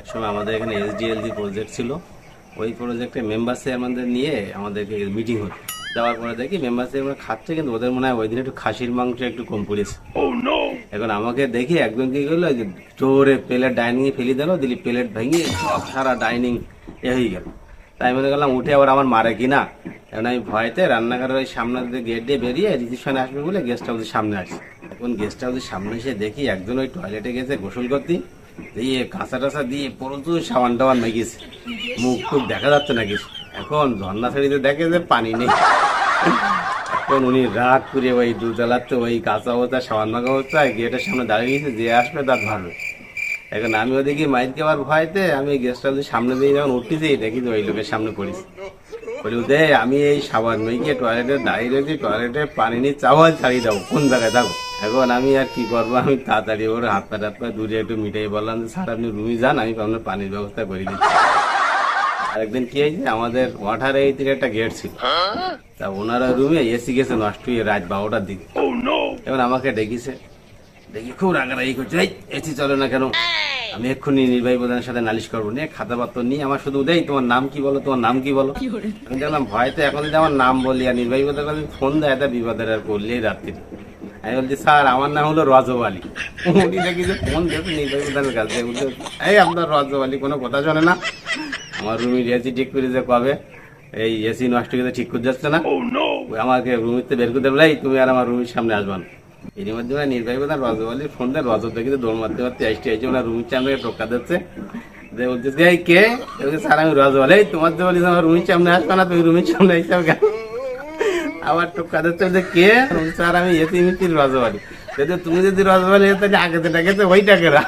একসময় আমাদের এখানে এসডিএলজি প্রজেক্ট ছিল। ওই প্রজেক্টে মেম্বার চেয়ারম্যানদের নিয়ে আমাদেরকে মিটিং হতো। যাওয়ার পরে দেখি মেম্বার চেয়ারম্যান খাচ্ছে কিন্তু ওদের মনে হয় ওই দিন একটু খাসির মাংস একটু কম পড়েছে। এখন আমাকে দেখি একজন কি করল যে জোরে প্লেট ডাইনিং এ ফেলে দিল দিলি প্লেট ভেঙে সব সারা ডাইনিং এ হয়ে গেল। তাই মনে করলাম উঠে আবার আমার মারে কিনা এখন আমি ভয়তে রান্নাঘরের ওই সামনে গেট দিয়ে বেরিয়ে রিসিপশনে আসবে বলে গেস্ট হাউসের সামনে আসি। এখন গেস্ট হাউসের সামনে এসে দেখি একজন ওই টয়লেটে গেছে গোসল করতে। দিয়ে কাঁচা টাচা দিয়ে প্রচুর সাবান টাবান মেগেছে মুখ টুক দেখা যাচ্ছে না কিছু এখন ঝর্ণা ছাড়িতে দেখে যে পানি নেই। এখন উনি রাগ করে ওই দুতলাতে ওই কাঁচা অবস্থা সাবান মাখা অবস্থা গেটের সামনে দাঁড়িয়ে গেছে, যে আসবে তার ভালো এখন আমি ওদিকে মাইর আবার ভয়তে আমি গেস্ট হাউসের সামনে দিয়ে যখন উঠতেছি দেখি ওই লোকের সামনে পড়েছি। বলি দে আমি এই সাবান মেখে টয়লেটে দাঁড়িয়ে রয়েছি টয়লেটে পানি নিয়ে চাওয়াল ছাড়িয়ে দাও, কোন জায়গায় থাকো এখন আমি আর কি করব? আমি তাড়াতাড়ি ওর হাত পা টাত পা দূরে একটু মিটাই বললাম যে স্যার আপনি রুমে যান আমি আপনার পানির ব্যবস্থা করে দিচ্ছি। আরেকদিন কি হয়েছে? আমাদের ওয়াটার এই থেকে একটা গেট ছিল। তা ওনারা রুমে এসি গেছে নষ্ট হয়ে রাত বারোটার দিকে। এবার আমাকে ডেকেছে। দেখি খুব রাগারাগি করছে। এই এসি চলে না কেন? আমি এক্ষুনি নির্বাহী প্রধানের সাথে নালিশ করব। নিয়ে খাতা পত্র নিয়ে আমার শুধু দেই তোমার নাম কি বলো তোমার নাম কি বলো? আমি দেখলাম ভয়তে এখন যদি আমার নাম বলি আর নির্বাহী প্রধান ফোন দেয় এটা বিপদের আর করলেই রাত্রি। আমি বলছি স্যার আমার নাম হলো রজব আলী। উনি দেখি যে ফোন নির্বাহী কাছে এই আপনার রজব আলী কোনো কথা শোনে না? আমার রুমি এসি ঠিক করে যে কবে? এই এসি নষ্ট করে ঠিক করে যাচ্ছে না। ওই আমাকে রুমিতে বের করতে বলে তুমি আর আমার রুমির সামনে আসবা না। এর মধ্যে ওরা নির্বাহী প্রধান রজব আলীর ফোন দেয় রজব দেখি দৌড় মারতে মারতে আসতে আসছে ওনার রুমির সামনে টোকা দিচ্ছে। যে বলছে এই কে? স্যার আমি রজব আলী। তোমার যে বলি আমার রুমির সামনে আসবে না তুমি রুমির সামনে এসে আবার টোকা দিচ্ছে যে কে? স্যার, আমি এসি মিস্ত্রির রজবাড়ি। যদি তুমি যদি রজবাড়ি তাহলে আগে থেকে ডেকেছে ওইটাকে রা